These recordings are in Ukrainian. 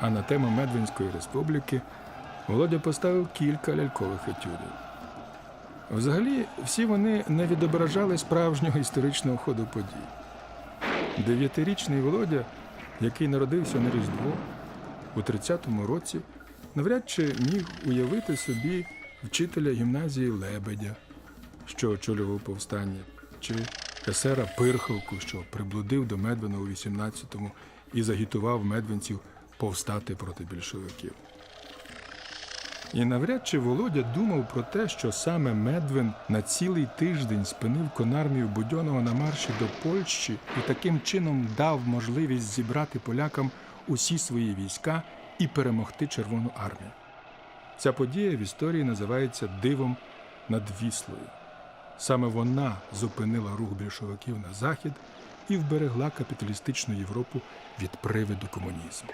А на тему Медвинської республіки Володя поставив кілька лялькових етюдів. Взагалі, всі вони не відображали справжнього історичного ходу подій. Дев'ятирічний Володя, який народився на Різдво у 30-му році, навряд чи міг уявити собі вчителя гімназії Лебедя, що очолював повстання, чи есера Пирховку, що приблудив до Медвина у 18-му і загітував медвинців повстати проти більшовиків. І навряд чи Володя думав про те, що саме Медвин на цілий тиждень спинив конармію Будьонного на марші до Польщі і таким чином дав можливість зібрати полякам усі свої війська і перемогти Червону армію. Ця подія в історії називається Дивом над Віслою. Саме вона зупинила рух більшовиків на захід і вберегла капіталістичну Європу від привиду комунізму.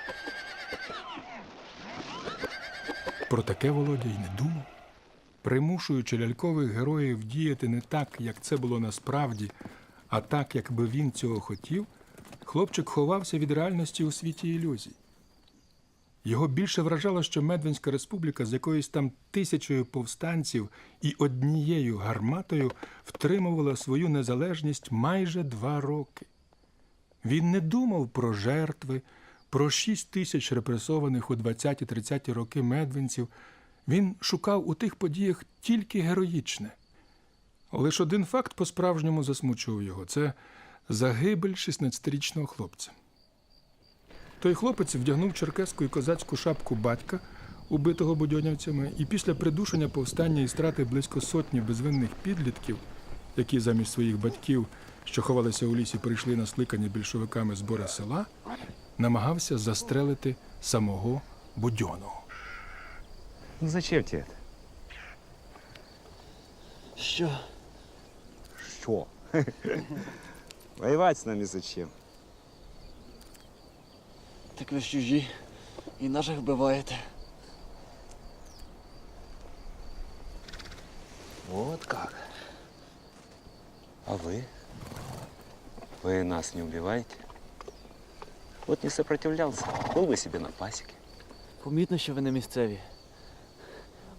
Про таке Володя й не думав. Примушуючи лялькових героїв діяти не так, як це було насправді, а так, як би він цього хотів, хлопчик ховався від реальності у світі ілюзій. Його більше вражало, що Медвинська республіка з якоюсь там тисячою повстанців і однією гарматою втримувала свою незалежність майже два роки. Він не думав про жертви, про шість тисяч репресованих у 20-30 роки медвинців. Він шукав у тих подіях тільки героїчне. Лише один факт по-справжньому засмучував його це загибель 16-річного хлопця. Той хлопець вдягнув черкеску і козацьку шапку батька, убитого будьонівцями, і після придушення повстання і страти близько сотні безвинних підлітків, які замість своїх батьків, що ховалися у лісі, прийшли на скликані більшовиками збори села, намагався застрелити самого Будьоного. Ну зачем тебе это? Що? Что? Воевать с нами зачем? Так ви ж чужі і наших вбиваєте. Вот как. А вы? Вы нас не убиваете? Вот не сопротивлялся, был бы себе на пасеке. Помітно, що ви не місцеві.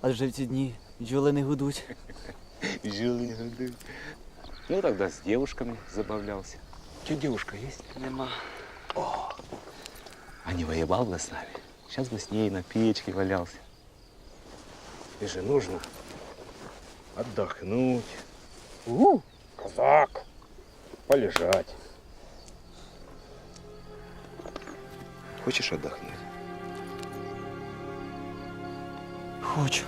Адже в ці дні бджоли не гудуть. Жил не годы. Ну тогда с девушками забавлялся. Че, девушка есть? Нема. А не воевал бы с нами. Сейчас бы с ней на печке валялся. И же нужно отдохнуть. У, казак, полежать. Хочешь отдохнуть? Хочу.